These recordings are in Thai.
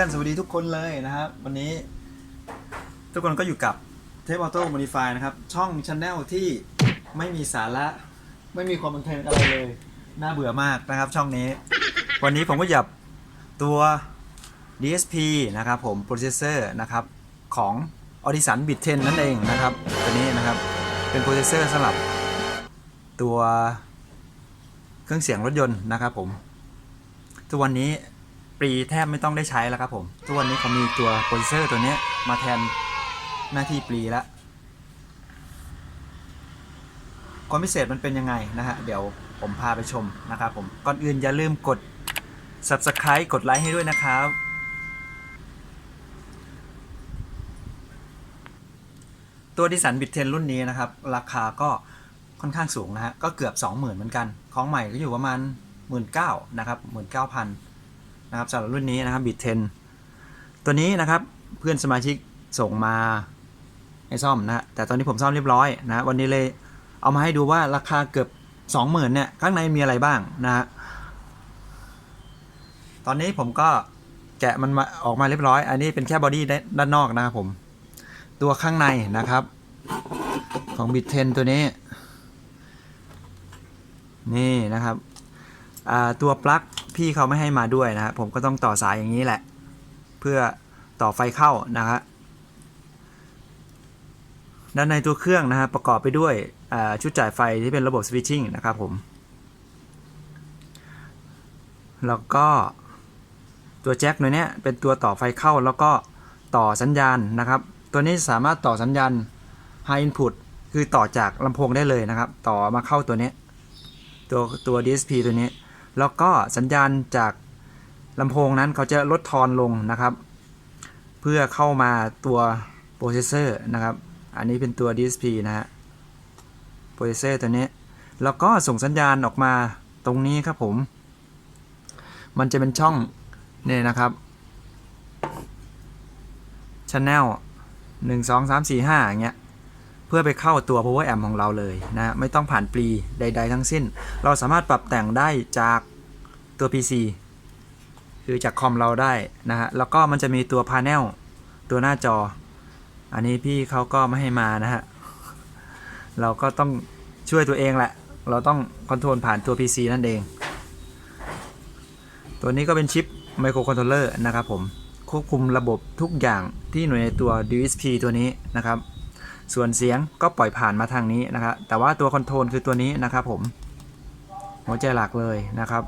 ื่อนๆ สวัสดีทุกคนเลยนะครับ วันนี้ทุกคนก็อยู่กับเทปออโต้โมดิฟายนะครับ ช่องช n แนลที่ไม่มีสาระ ไม่มีความบันเทิงอะไรเลย น่าเบื่อมากนะครับ ช่องนี้ วันนี้ผมก็หยับตัว DSP นะครับผมโปรเซสเซอร์นะครับของ Audison Bit 10 นั่นเองนะครับ ตัวนี้นะครับเป็นโปรเซสเซอร์สำหรับตัวเครื่องเสียงรถยนต์นะครับผมทุกวันนี้ ปรีแทบไม่ต้องได้ใช้แล้วครับผม ทุกวันนี้เขามีตัวโปรเซสเซอร์ตัวนี้มาแทนหน้าที่ปรีแล้วความพิเศษมันเป็นยังไงนะฮะ เดี๋ยวผมพาไปชมนะครับผม ก่อนอื่นอย่าลืมกด subscribe กดไลค์ให้ด้วยนะครับ ตัวดิสันบิทเทนรุ่นนี้นะครับ ราคาก็ค่อนข้างสูงนะฮะ ก็เกือบ 20,000 เหมือนกัน ของใหม่ก็อยู่ประมาณ 19,000 นะครับ 19,000 นะครับสำหรับรุ่นนี้นะครับบิทเทนตัวนี้นะครับเพื่อนสมาชิกส่งมาให้ซ่อมนะฮะแต่ตอนนี้ผมซ่อมเรียบร้อยนะวันนี้เลยเอามาให้ดูว่าราคาเกือบ 20,000เนี่ยข้างในมีอะไรบ้างนะฮะตอนนี้ผมก็แกะมันมาออกมาเรียบร้อย อันนี้เป็นแค่บอดี้ด้านนอกนะครับผม ตัวข้างในนะครับ ของบิทเทนตัวนี้ นี่นะครับตัวปลั๊ก พี่เขาไม่ให้มาด้วยนะฮะผมก็ต้องต่อสายอย่างนี้แหละ เพื่อต่อไฟเข้านะฮะด้านในตัวเครื่องนะฮะประกอบไปด้วยชุดจ่ายไฟที่เป็นระบบสวิตชิ่งนะครับผม แล้วก็ตัวแจ็คตัวเนี้ยเป็นตัวต่อไฟเข้าแล้วก็ต่อสัญญาณนะครับ ตัวนี้สามารถต่อสัญญาณ High Input คือต่อจากลำโพงได้เลยนะครับ ต่อมาเข้าตัวนี้ ตัวตัว DSP ตัวนี้ แล้วก็สัญญาณจากลำโพงนั้นเขาจะลดทอนลงนะครับ เพื่อเข้ามาตัวโปรเซสเซอร์นะครับ อันนี้เป็นตัว DSP นะฮะโปรเซสเซอร์ตัวนี้ แล้วก็ส่งสัญญาณออกมาตรงนี้ครับผม มันจะเป็นช่องเนี่ยนะครับ Channel 1 2 3 4 5อย่างเงี้ยเพื่อไปเข้าตัว power amp ของเราเลยนะ ไม่ต้องผ่านปรีใด ๆ ทั้งสิ้น เราสามารถปรับแต่งได้จาก ตัว PC คือจากคอมเราได้นะฮะ แล้วก็มันจะมีตัว panel ตัวหน้าจอ อันนี้พี่เขาก็ไม่ให้มานะฮะ เราก็ต้องช่วยตัวเองแหละ เราต้องคอนโทรลผ่านตัว PC นั่นเอง ตัวนี้ก็เป็นชิปไมโครคอนโทรลเลอร์นะครับผม ควบคุมระบบทุกอย่างที่อยู่ในตัว DSP ตัวนี้นะครับ ส่วนเสียงก็ปล่อยผ่านมาทางนี้นะครับ แต่ว่าตัวคอนโทรลคือตัวนี้นะครับผม หัวใจหลักเลยนะครับ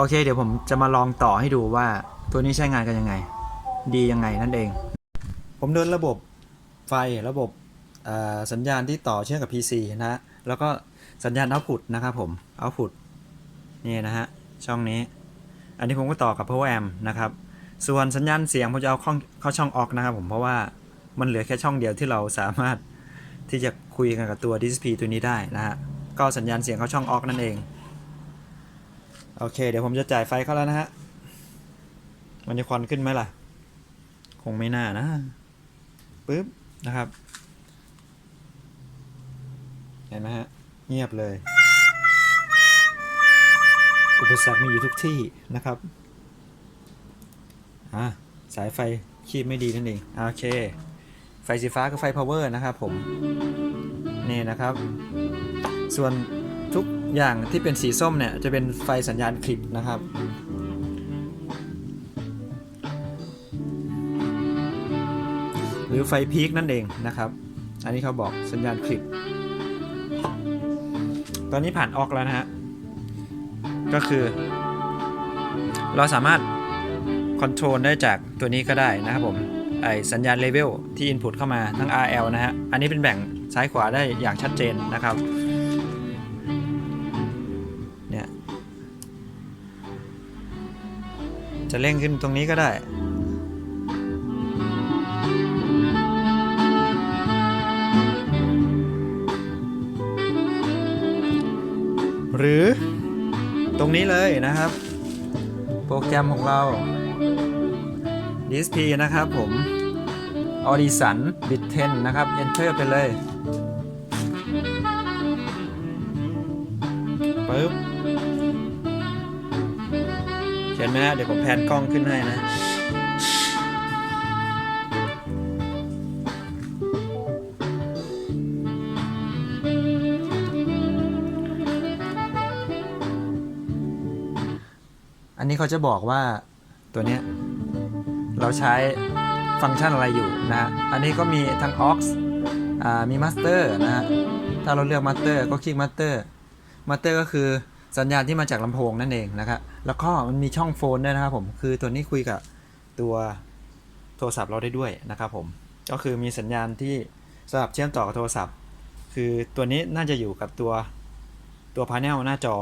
โอเค เดี๋ยวผมจะมาลองต่อให้ดูว่าตัวนี้ใช้งานกันยังไง ดียังไงนั่นเอง ผมเดินระบบไฟระบบสัญญาณที่ต่อเชื่อมกับ PC นะแล้วก็สัญญาณ output นะครับผม output นี่นะฮะช่องนี้ อันนี้ผมก็ต่อกับ power amp นะครับส่วนสัญญาณเสียงผมจะเอาข้าเข้าช่องออกนะครับผมเพราะว่ามันเหลือแค่ช่องเดียวที่เราสามารถที่จะคุยกันกับตัว DSP ตัวนี้ได้นะฮะก็สัญญาณเสียงเข้าช่องออกนั่นเอง โอเค เดี๋ยวผมจะจ่ายไฟเข้าแล้วนะฮะ มันจะควันขึ้นไหมล่ะ คงไม่น่านะปึ๊บนะครับ เห็นไหมฮะ เงียบเลย อุปสรรคมีอยู่ทุกที่นะครับ อะ สายไฟคีบไม่ดีนั่นเอง โอเค ไฟสีฟ้าก็ไฟ power นะครับผม นี่นะครับ ส่วน อย่างที่เป็นสีส้มเนี่ยจะเป็นไฟสัญญาณคลิปนะครับ หรือไฟพีคนั่นเองนะครับ อันนี้เขาบอกสัญญาณคลิป ตอนนี้ผ่านออกแล้วนะฮะ ก็คือ เราสามารถคอนโทรลได้จากตัวนี้ก็ได้นะครับผมไอสัญญาณเลเวลที่ Input เข้ามาทั้ง RL นะฮะ อันนี้เป็นแบ่งซ้ายขวาได้อย่างชัดเจนนะครับ จะเร่งขึ้นตรงนี้ก็ได้ หรือตรงนี้เลยนะครับ โปรแกรมของเรา DSP นะครับผม Audition Bit 10 นะครับ Enter ไปเลยปึ๊บ ไหมฮะ เดี๋ยวผมแพนกล้องขึ้นให้นะ อันนี้เขาจะบอกว่าตัวเนี้ย เราใช้ฟังก์ชันอะไรอยู่นะ อันนี้ก็มีทั้ง aux มี master นะฮะถ้าเราเลือก master ก็คลิก master master ก็คือสัญญาณที่มาจากลำโพงนั่นเองนะครับ แล้วก็มันมีช่องโฟนด้วยนะครับผม คือตัวนี้คุยกับตัวโทรศัพท์เราได้ด้วยนะครับผม ก็คือมีสัญญาณที่สำหรับเชื่อมต่อกับโทรศัพท์ คือตัวนี้น่าจะอยู่กับตัวตัวพา n e l หน้าจอ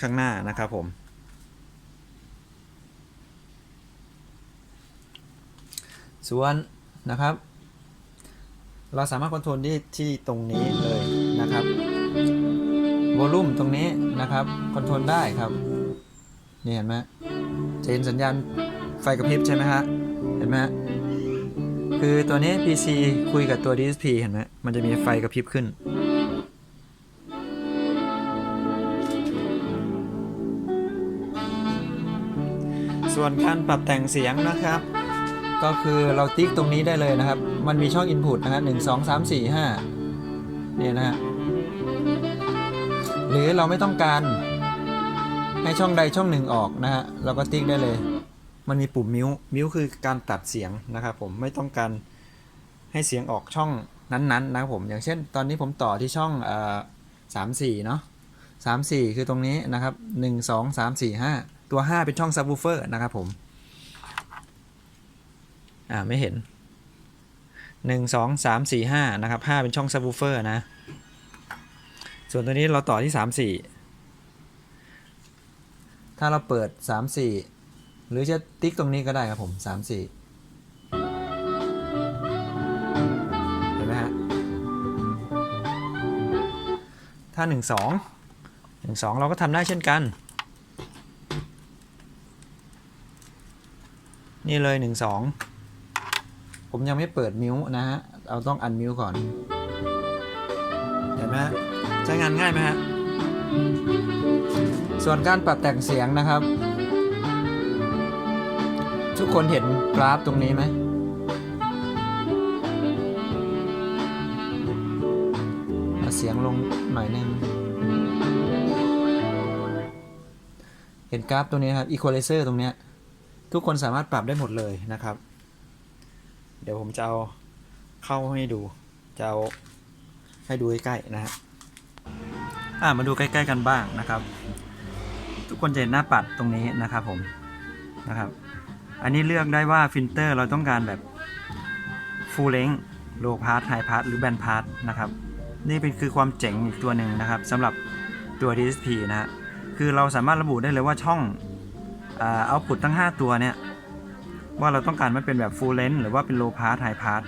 ข้างหน้านะครับผม ส่วนนะครับ เราสามารถคอนโทรลที่ที่ตรงนี้เลยนะครับวอลลุ่มตรงนี้นะครับคอนโทรลได้ครับ นี่เห็นไหมจะเห็นสัญญาณไฟกระพริบใช่ไหมฮะ เห็นไหมคือตัวนี้ PC คุยกับตัว DSP เห็นไหมมันจะมีไฟกระพริบขึ้น ส่วนการปรับแต่งเสียงนะครับ ก็คือเราติ๊กตรงนี้ได้เลยนะครับ มันมีช่อง Input นะฮะหนึ่งสองสามสี่ห้าเนี่ยนะฮะหรือเราไม่ต้องการ ให้ช่องใดช่องหนึ่งออกนะฮะเราก็ติ๊กได้เลย มันมีปุ่มมิวมิวคือการตัดเสียงนะครับผมไม่ต้องการให้เสียงออกช่องนั้นๆนะครับผมอย่างเช่น ตอนนี้ผมต่อที่ช่องเออสามสี่เนาะสามสี่คือตรงนี้นะครับหนึ่งสองสามสี่ห้าตัวห้าเป็นช่องซับวูเฟอร์นะครับผมอ่าไม่เห็น1 2 3 4 5นะครับ5เป็นช่องซับวูเฟอร์นะ ส่วนตัวนี้เราต่อที่3 4 ถ้าเราเปิด 3 4 หรือจะติ๊กตรงนี้ก็ได้ครับผม 3 4 เห็นไหมฮะ ถ้า 1 2 1 2 เราก็ทำได้เช่นกัน นี่เลย 1 2 ผมยังไม่เปิดมิวนะฮะ เราต้องอันมิวก่อน เห็นไหมฮะ ใช้งานง่ายไหมฮะ ส่วนการปรับแต่งเสียงนะครับ ทุกคนเห็นกราฟตรงนี้ไหมเสียงลงหน่อยนึงเห็นกราฟตรงนี้ครับ equalizer ตรงนี้ทุกคนสามารถปรับได้หมดเลยนะครับ เดี๋ยวผมจะเอาเข้าให้ดู จะเอาให้ดูใกล้ๆนะฮะ อ่ามาดูใกล้ๆกันบ้างนะครับ ทุกคนจะเห็นหน้าปัดตรงนี้นะครับผมนะครับ อันนี้เลือกได้ว่าฟิลเตอร์เราต้องการแบบ full length low pass high pass หรือ band pass นะครับ นี่เป็นคือความเจ๋งอีกตัวหนึ่งนะครับสำหรับตัว DSP นะฮะคือเราสามารถระบุได้เลยว่าช่องเอา output ทั้ง 5 ตัวเนี่ย ว่าเราต้องการมันเป็นแบบ full length หรือว่าเป็น low pass high pass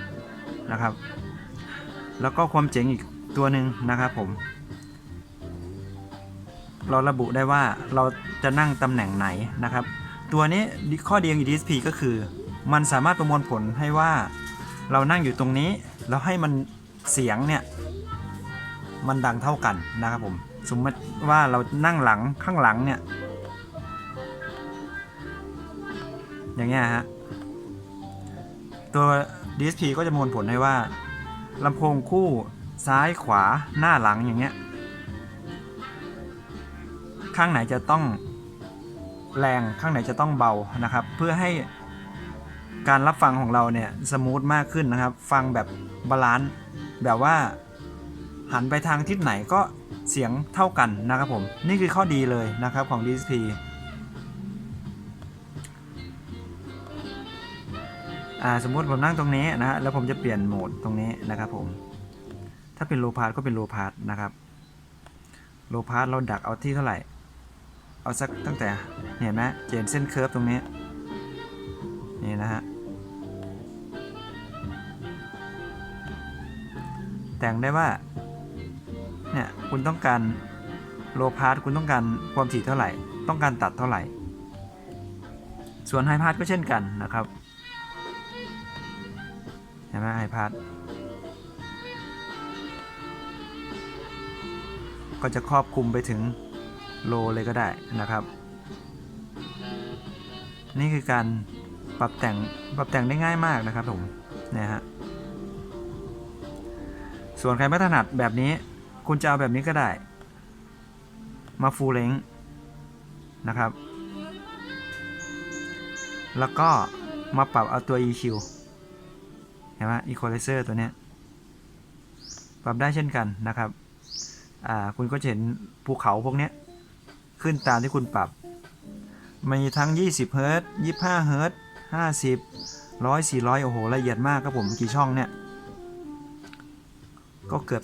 นะครับ แล้วก็ความเจ๋งอีกตัวหนึ่งนะครับผม เราระบุได้ว่าเราจะนั่งตำแหน่งไหนนะครับ ตัวนี้ข้อดีของ DSP ก็คือ มันสามารถประมวลผลให้ว่าเรานั่งอยู่ตรงนี้ แล้วให้มันเสียงเนี่ยมันดังเท่ากันนะครับผมสมมติว่าเรานั่งหลังข้างหลังเนี่ยอย่างเงี้ยฮะตัว DSP ก็จะมวลผลให้ว่าลำโพงคู่ซ้ายขวาหน้าหลังอย่างเงี้ย ข้างไหนจะต้องแรงข้างไหนจะต้องเบานะครับ เพื่อให้การรับฟังของเราเนี่ยสมูทมากขึ้นนะครับ ฟังแบบบาลานซ์แบบว่าหันไปทางทิศไหนก็เสียงเท่ากันนะครับผม นี่คือข้อดีเลยนะครับของ DSP อ่าสมมติผมนั่งตรงนี้นะฮะแล้วผมจะเปลี่ยนโหมดตรงนี้นะครับผม ถ้าเป็นโลพาร์ก็เป็นโลพาร์นะครับโลพาร์เราดักเอาที่เท่าไหร่ เอาสักตั้งแต่เห็นไหมเจนเส้นเคิร์ฟตรงนี้ นี่นะฮะ แต่งได้ว่า เนี่ย คุณต้องการโลพาร์คุณต้องการความถี่เท่าไหร่ ต้องการตัดเท่าไหร่ ส่วนไฮพาร์ก็เช่นกันนะครับ เห็นไหมไฮพาร์ก็จะครอบคลุมไปถึง โลเลยก็ได้นะครับ นี่คือการปรับแต่งปรับแต่งได้ง่ายมากนะครับผมนะฮะส่วนใครไม่ถนัดแบบนี้ คุณจะเอาแบบนี้ก็ได้ มาฟูลเลงนะครับ แล้วก็มาปรับเอาตัว EQ เห็นไหม Equalizer ตัวเนี้ยปรับได้เช่นกันนะครับ อ่า คุณก็จะเห็นภูเขาพวกเนี้ย ขึ้นตามที่คุณปรับ มีทั้ง 20 เฮิร์ตซ์25 เฮิร์ตซ์50 100 400 โอ้โห ละเอียดมากครับผม กี่ช่องเนี่ย ก็เกือบ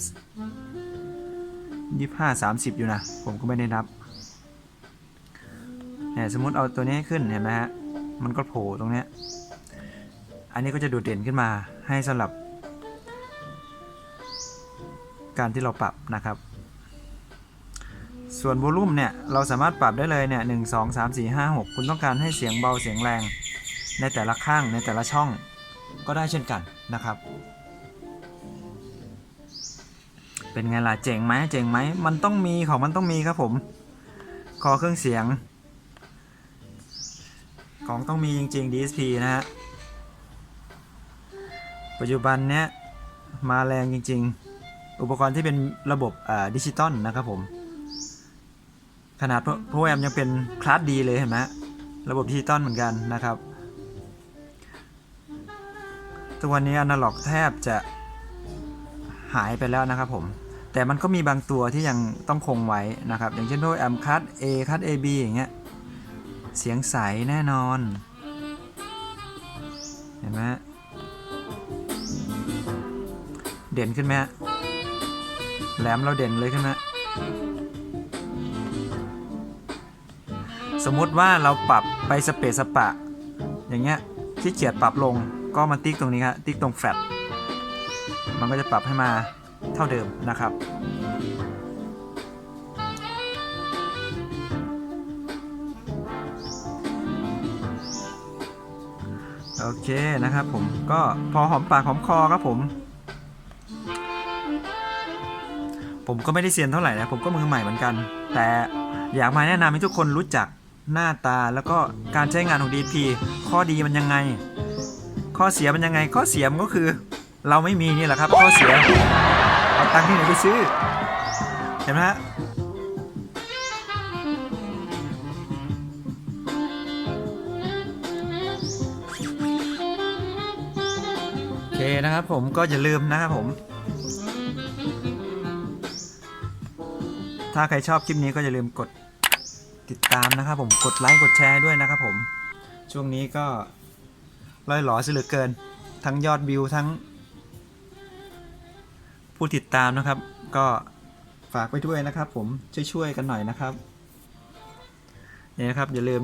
25 30 อยู่นะ ผมก็ไม่ได้นับเนี่ยสมมติเอาตัวนี้ขึ้นเห็นไหมฮะ มันก็โผล่ตรงเนี้ย อันนี้ก็จะโดดเด่นขึ้นมาให้สำหรับ การที่เราปรับนะครับ ส่วนโวลูมเนี่ยเราสามารถปรับได้เลยเนี่ยหนึ่งสองสามสี่ห้าหกคุณต้องการให้เสียงเบาเสียงแรง ในแต่ละข้างในแต่ละช่องก็ได้เช่นกันนะครับ เป็นไงล่ะเจ๋งไหมเจ๋งไหมมันต้องมีของมันต้องมีครับผมคอเครื่องเสียง ของต้องมีจริง ๆ DSP นะฮะปัจจุบันเนี้ยมาแรงจริง ๆ อุปกรณ์ที่เป็นระบบดิจิตอลนะครับผม ขนาดพวกแอมยังเป็นคลาสดีเลยเห็นไหมระบบดิจิตอลเหมือนกันนะครับตัวนี้อนาล็อกแทบจะหายไปแล้วนะครับผม แต่มันก็มีบางตัวที่ยังต้องคงไว้นะครับ อย่างเช่นพวกแอมคัส A คัส AB อย่างเงี้ย เสียงใสแน่นอน เห็นไหมเด่นขึ้นไหมฮะแหลมเราเด่นเลยขึ้นไหม สมมุติว่าเราปรับไปสเปซสปะ อย่างเงี้ยที่เกียดปรับลงก็มาติ๊กตรงนี้ครับติ๊กตรงแฟลตมันก็จะปรับให้มาเท่าเดิมนะครับ โอเคนะครับผมก็พอหอมปากหอมคอครับผม ผมก็ไม่ได้เซียนเท่าไหร่นะผมก็มือใหม่เหมือนกัน แต่อยากมาแนะนำให้ทุกคนรู้จัก หน้าตาแล้วก็การใช้งานของ DP ข้อดีมันยังไง ข้อเสียมันยังไง ข้อเสียมันก็คือ เราไม่มีนี่แหละครับ ข้อเสียเอาตังค์ที่ไหนไปซื้อ เห็นไหมฮะโอเคนะครับผมก็อย่าลืมนะครับผม ถ้าใครชอบคลิปนี้ก็อย่าลืมกด ติดตามนะครับผมกดไลค์กดแชร์ด้วยนะครับผม ช่วงนี้ก็ล่อยหลอซะเหลือเกิน ทั้งยอดวิวทั้ง ผู้ติดตามนะครับ ก็ฝากไปด้วยนะครับ ผมช่วยๆกันหน่อยนะครับนี่นะครับอย่าลืม